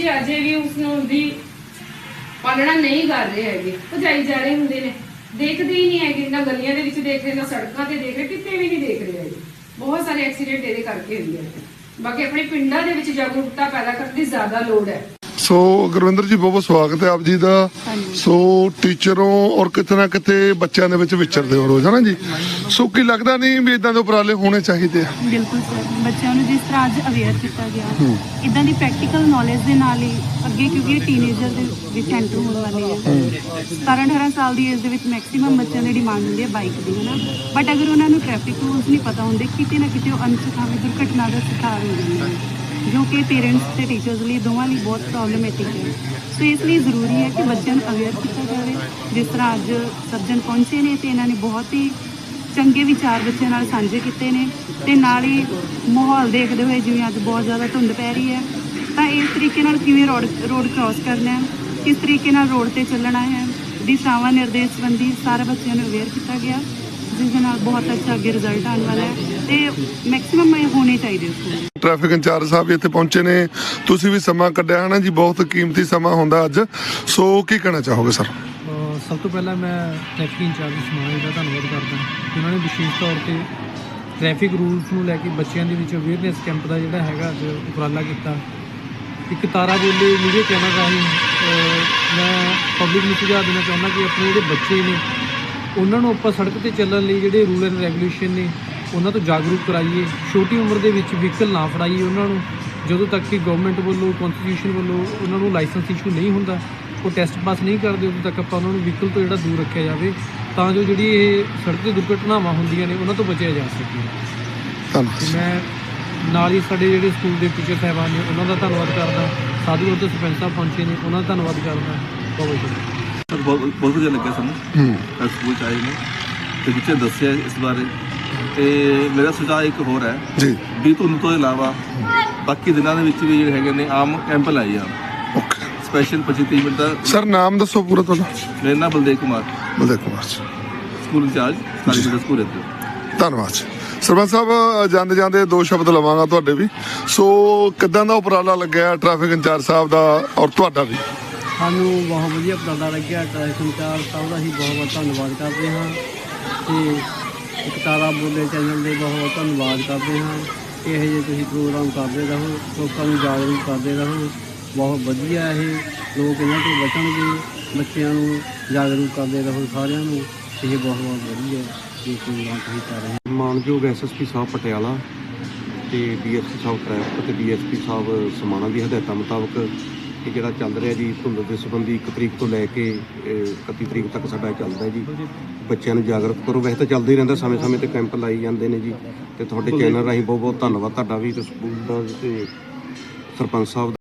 ਬੱਚੇ ਅਜੇ ਵੀ ਉਸ ਨੂੰ ਦੀ ਪਾਲਣਾ ਨਹੀਂ ਕਰ ਰਹੇ ਹੈਗੇ। ਭਜਾਈ ਜਾ ਰਹੇ ਹੁੰਦੇ ਨੇ। ਦੇਖਦੇ ਹੀ ਨਹੀਂ ਹੈਗੇ, ਨਾ ਗਲੀਆਂ ਦੇ ਵਿੱਚ ਦੇਖ ਰਹੇ, ਨਾ ਸੜਕਾਂ ਤੇ ਦੇਖ ਰਹੇ, ਕਿਤੇ ਵੀ ਨਹੀਂ ਦੇਖ ਰਹੇ ਹੈਗੇ। ਬਹੁਤ ਸਾਰੇ ਐਕਸੀਡੈਂਟ ਇਹਦੇ ਕਰਕੇ ਹੁੰਦੇ ਆ ਬਾਕੀ ਆਪਣੇ ਪਿੰਡਾਂ ਦੇ ਵਿੱਚ ਜਾਗਰੂਕਤਾ ਪੈਦਾ ਕਰਨ ਦੀ ਜ਼ਿਆਦਾ ਲੋੜ ਹੈ। ਸੋ ਗੁਰਵਿੰਦਰ ਜੀ ਬਹੁਤ ਬਹੁਤ ਸਵਾਗਤ ਹੈ ਆਪ ਜੀ ਦਾ। ਸੋ ਟੀਚਰੋਂ ਔਰ ਕਿਤੇ ਨਾ ਕਿਤੇ ਬੱਚਿਆਂ ਦੇ ਵਿੱਚ ਵਿਚਰਦੇ ਹੋ ਰੋਜ਼ ਹਨਾ ਜੀ? ਸੋ ਕੀ ਲੱਗਦਾ ਨਹੀਂ ਵੀ ਇਦਾਂ ਦੇ ਉਪਰਾਲੇ ਹੋਣੇ ਚਾਹੀਦੇ ਆ? ਬਿਲਕੁਲ ਸਰ। ਬੱਚਿਆਂ ਨੂੰ ਜਿਸ ਤਰ੍ਹਾਂ ਅੱਜ ਅਵੇਅਰ ਕੀਤਾ ਗਿਆ ਇਦਾਂ ਦੀ ਪ੍ਰੈਕਟੀਕਲ ਨੌਲੇਜ ਦੇ ਨਾਲ ਹੀ ਅੱਗੇ ਕਿਉਂਕਿ ਇਹ ਟੀਨੇਜਰ ਦੇ ਵਿੱਚ ਐਂਟਰ ਹੋਣ ਵਾਲੇ ਆ 17 18 ਸਾਲ ਦੀ ਏਜ ਦੇ ਵਿੱਚ ਮੈਕਸਿਮਮ ਬੱਚਿਆਂ ਦੀ ਡਿਮਾਂਡ ਹੁੰਦੀ ਹੈ ਬਾਈਕ ਦੀ ਹਨਾ ਬਟ ਅਗਰ ਉਹਨਾਂ ਨੂੰ ਟ੍ਰੈਫਿਕ ਰੂਲਸ ਨਹੀਂ ਪਤਾ ਹੁੰਦੇ ਕਿਤੇ ਨਾ ਕਿਤੇ ਉਹ ਅਨਸਖਾਵੀ ਦੁਰਘਟਨਾ ਦਾ ਸ਼ਿਕਾਰ ਹੋ ਜਾਂਦੇ ਨੇ। ਜੋ ਕਿ ਪੇਰੈਂਟਸ ਤੇ ਟੀਚਰਸ ਲਈ ਦੋਵਾਂ ਲਈ ਬਹੁਤ ਪ੍ਰੋਬਲਮੈਟਿਕ ਹੈ। ਸੋ ਇਸ ਲਈ ਜ਼ਰੂਰੀ ਹੈ ਕਿ ਬੱਚਿਆਂ ਨੂੰ ਅਵੇਅਰ ਕੀਤਾ ਜਾਵੇ। ਜਿਸ ਤਰ੍ਹਾਂ ਅੱਜ ਸੱਜਣ ਪਹੁੰਚੇ ਨੇ ਤੇ ਇਹਨਾਂ ਨੇ ਬਹੁਤ ਹੀ ਚੰਗੇ ਵਿਚਾਰ ਬੱਚਿਆਂ ਨਾਲ ਸਾਂਝੇ ਕੀਤੇ ਨੇ ਤੇ ਨਾਲ ਹੀ ਮਾਹੌਲ ਦੇਖਦੇ ਹੋਏ ਜਿਵੇਂ ਅੱਜ ਬਹੁਤ ਜ਼ਿਆਦਾ ਧੁੰਦ ਪੈ ਰਹੀ ਹੈ, ਤਾਂ ਇਸ ਤਰੀਕੇ ਨਾਲ ਕਿਵੇਂ ਰੋਡ ਰੋਡ ਕ੍ਰਾਸ ਕਰਨਾ ਹੈ, ਕਿਸ ਤਰੀਕੇ ਨਾਲ ਰੋਡ ਤੇ ਚੱਲਣਾ ਹੈ, ਦਿਸ਼ਾਵਾਂ, ਨਿਰਦੇਸ਼ ਸੰਬੰਧੀ ਸਾਰਾ ਬੱਚਿਆਂ ਨੂੰ ਅਵੇਅਰ ਕੀਤਾ ਗਿਆ। ਜਿਸ ਦੇ ਨਾਲ ਬਹੁਤ ਅੱਛਾ ਅੱਗੇ ਰਿਜ਼ਲਟ ਆਉਣ ਵਾਲਾ ਹੈ ਤੇ ਮੈਕਸਿਮਮ ਹੋਣੇ ਚਾਹੀਦੇ ਸਕੂਲ। ਟ੍ਰੈਫਿਕ ਇੰਚਾਰਜ ਸਾਹਿਬ ਵੀ ਇੱਥੇ ਪਹੁੰਚੇ ਨੇ। ਤੁਸੀਂ ਵੀ ਸਮਾਂ ਕੱਢਿਆ ਹਨਾ ਜੀ ਬਹੁਤ ਕੀਮਤੀ ਸਮਾਂ ਹੁੰਦਾ ਅੱਜ। ਸੋ ਕੀ ਕਹਿਣਾ ਚਾਹੋਗੇ ਸਰ ਸਭ ਤੋਂ ਪਹਿਲਾਂ ਮੈਂ ਟ੍ਰੈਫਿਕ ਇੰਚਾਰਜ ਸਮਾਜ ਦਾ ਧੰਨਵਾਦ ਕਰਦਾ ਜਿਨ੍ਹਾਂ ਨੇ ਵਿਸ਼ੇਸ਼ ਤੌਰ ਤੇ ਟ੍ਰੈਫਿਕ ਰੂਲਸ ਨੂੰ ਲੈ ਕੇ ਬੱਚਿਆਂ ਦੇ ਵਿੱਚ ਅਵੇਅਰਨੈਸ ਕੈਂਪ ਦਾ ਜਿਹੜਾ ਹੈਗਾ ਅੱਜ ਉਪਰਾਲਾ ਕੀਤਾ। ਇੱਕ ਤਾਰਾ ਬੋਲੇ ਮੀਡੀਆ ਚੈਨਲ ਰਾਹੀਂ ਮੈਂ ਪਬਲਿਕ ਨੂੰ ਸੁਝਾਅ ਦੇਣਾ ਚਾਹੁੰਦਾ ਕਿ ਆਪਣੇ ਜਿਹੜੇ ਬੱਚੇ ਨੇ ਉਹਨਾਂ ਨੂੰ ਆਪਾਂ ਸੜਕ ਤੇ ਚੱਲਣ ਲਈ ਜਿਹੜੇ ਰੂਲ ਐਂਡ ਰੈਗੂਲੇਸ਼ਨ ਨੇ ਉਹਨਾਂ ਤੋਂ ਜਾਗਰੂਕ ਕਰਾਈਏ। ਛੋਟੀ ਉਮਰ ਦੇ ਵਿੱਚ ਵਹੀਕਲ ਨਾ ਫੜਾਈਏ ਉਹਨਾਂ ਨੂੰ। ਜਦੋਂ ਤੱਕ ਕਿ ਗਵਰਨਮੈਂਟ ਵੱਲੋਂ ਕਨਸਟੀਟਿਊਸ਼ਨ ਵੱਲੋਂ ਉਹਨਾਂ ਨੂੰ ਲਾਇਸੈਂਸ ਇਸ਼ੂ ਨਹੀਂ ਹੁੰਦਾ ਉਹ ਟੈਸਟ ਪਾਸ ਨਹੀਂ ਕਰਦੇ ਉਦੋਂ ਤੱਕ ਆਪਾਂ ਉਹਨਾਂ ਨੂੰ ਵਹੀਕਲ ਤੋਂ ਜਿਹੜਾ ਦੂਰ ਰੱਖਿਆ ਜਾਵੇ ਤਾਂ ਜੋ ਜਿਹੜੀ ਇਹ ਸੜਕ ਤੇ ਦੁਰਘਟਨਾਵਾਂ ਹੁੰਦੀਆਂ ਨੇ ਉਹਨਾਂ ਤੋਂ ਬਚਿਆ ਜਾ ਸਕੇ। ਧੰਨਵਾਦ। ਮੈਂ ਨਾਲ ਹੀ ਸਾਡੇ ਜਿਹੜੇ ਸਕੂਲ ਦੇ ਟੀਚਰ ਸਾਹਿਬਾਨ ਨੇ ਉਹਨਾਂ ਦਾ ਧੰਨਵਾਦ ਕਰਦਾ। ਸਾਧੂਗੜ ਤੋਂ ਸਰਪੰਚ ਸਾਹਿਬ ਪਹੁੰਚੇ ਨੇ ਉਹਨਾਂ ਦਾ ਧੰਨਵਾਦ ਕਰਦਾ। ਬਹੁਤ ਬਹੁਤ ਬਹੁਤ ਬਹੁਤ ਵਧੀਆ ਲੱਗਿਆ ਸਾਨੂੰ। ਹੂੰ। ਅੱਜ ਸਕੂਲ ਚ ਆਏ ਨੇ। ਤੇ ਬੱਚੇ ਦੱਸਿਆ ਇਸ ਬਾਰੇ। ਤੇ ਮੇਰਾ ਸੁਝਾਅ ਇੱਕ ਹੋਰ ਹੈ। ਜੀ। ਵੀ ਧੁੰਦ ਤੋਂ ਇਲਾਵਾ ਬਾਕੀ ਦਿਨਾਂ ਦੇ ਵਿੱਚ ਵੀ ਜਿਹੜੇ ਹੈਗੇ ਨੇ ਆਮ ਕੈਂਪ ਲਾਏ ਆ ਓਕੇ। ਸਪੈਸ਼ਲ 25 30 ਮਿੰਟ ਦਾ ਸਰ ਨਾਮ ਦੱਸੋ ਪੂਰਾ ਤੁਹਾਡਾ। ਮੇਰਾ ਨਾਮ ਬਲਦੇਵ ਕੁਮਾਰ। ਬਲਦੇਵ ਕੁਮਾਰ ਜੀ। ਸਕੂਲ ਇੰਚਾਰਜ ਸਾਰੀ ਮਿਡਲ ਸਕੂਲ ਇੱਥੇ। ਧੰਨਵਾਦ ਸਰਪੰਚ ਸਾਹਿਬ ਜਾਂਦੇ ਜਾਂਦੇ ਦੋ ਸ਼ਬਦ ਲਵਾਂਗਾ ਤੁਹਾਡੇ ਵੀ। ਸੋ ਕਿਦਾਂ ਦਾ ਉਪਰਾਲਾ ਲੱਗਿਆ ਟ੍ਰੈਫਿਕ ਇੰਚਾਰਜ ਸਾਹਿਬ ਦਾ ਔਰ ਤੁਹਾਡਾ ਵੀ? ਸਾਨੂੰ ਬਹੁਤ ਵਧੀਆ ਉਪਰਾਲਾ ਲੱਗਿਆ ਟ੍ਰੈਫਿਕ ਇੰਚਾਰਜ ਸਾਹਿਬ ਦਾ ਅਸੀਂ ਬਹੁਤ ਬਹੁਤ ਧੰਨਵਾਦ ਕਰਦੇ ਹਾਂ ਤੇ ਇੱਕ ਬੋਲੇ ਚੈਨਲ ਦੇ ਬਹੁਤ ਬਹੁਤ ਧੰਨਵਾਦ ਕਰਦੇ ਹਾਂ। ਇਹੋ ਜਿਹੇ ਤੁਸੀਂ ਪ੍ਰੋਗਰਾਮ ਕਰਦੇ ਰਹੋ, ਲੋਕਾਂ ਨੂੰ ਜਾਗਰੂਕ ਕਰਦੇ ਰਹੋ। ਬਹੁਤ ਵਧੀਆ ਇਹ ਲੋਕ ਇਹਨਾਂ ਤੋਂ ਬਚਣਗੇ, ਬੱਚਿਆਂ ਨੂੰ ਜਾਗਰੂਕ ਕਰਦੇ ਰਹੋ ਸਾਰਿਆਂ ਨੂੰ। ਇਹ ਬਹੁਤ ਬਹੁਤ ਵਧੀਆ ਇਹ ਪ੍ਰੋਗਰਾਮ ਤੁਸੀਂ ਕਰ ਰਹੇ ਹੋ। ਮਾਨਯੋਗ ਐਸਐਸਪੀ ਸਾਹਿਬ ਪਟਿਆਲਾ ਤੇ ਡੀਐਸਪੀ ਸਾਹਿਬ ਟ੍ਰੈਫਿਕ ਤੇ ਡੀਐਸਪੀ ਸਾਹਿਬ ਸਮਾਣਾ ਦੀ ਹਦਾਇਤਾਂ ਮੁਤਾਬਕ ਇਹ ਜਿਹੜਾ ਚੱਲ ਰਿਹਾ ਜੀ ਧੁੰਦ ਦੇ ਸੰਬੰਧੀ 1 ਤਰੀਕ ਤੋਂ ਲੈ ਕੇ ਅਹ, 31 ਤਰੀਕ ਤੱਕ ਸਾਡਾ ਚੱਲਦਾ ਜੀ। ਬੱਚਿਆਂ ਨੂੰ ਜਾਗਰੂਕ ਕਰੋ। ਵੈਸੇ ਤਾਂ ਚੱਲਦਾ ਹੀ ਰਹਿੰਦਾ ਸਮੇਂ-ਸਮੇਂ ਤੇ ਕੈਂਪ ਲਾਈ ਜਾਂਦੇ ਨੇ ਜੀ। ਤੇ ਤੁਹਾਡੇ ਚੈਨਲ ਰਾਹੀਂ ਬਹੁਤ-ਬਹੁਤ ਧੰਨਵਾਦ। ਤੁਹਾਡਾ ਵੀ ਤੇ ਸਕੂਲ ਦਾ ਤੇ ਸਰਪੰਚ ਸਾਹਿਬ ਦਾ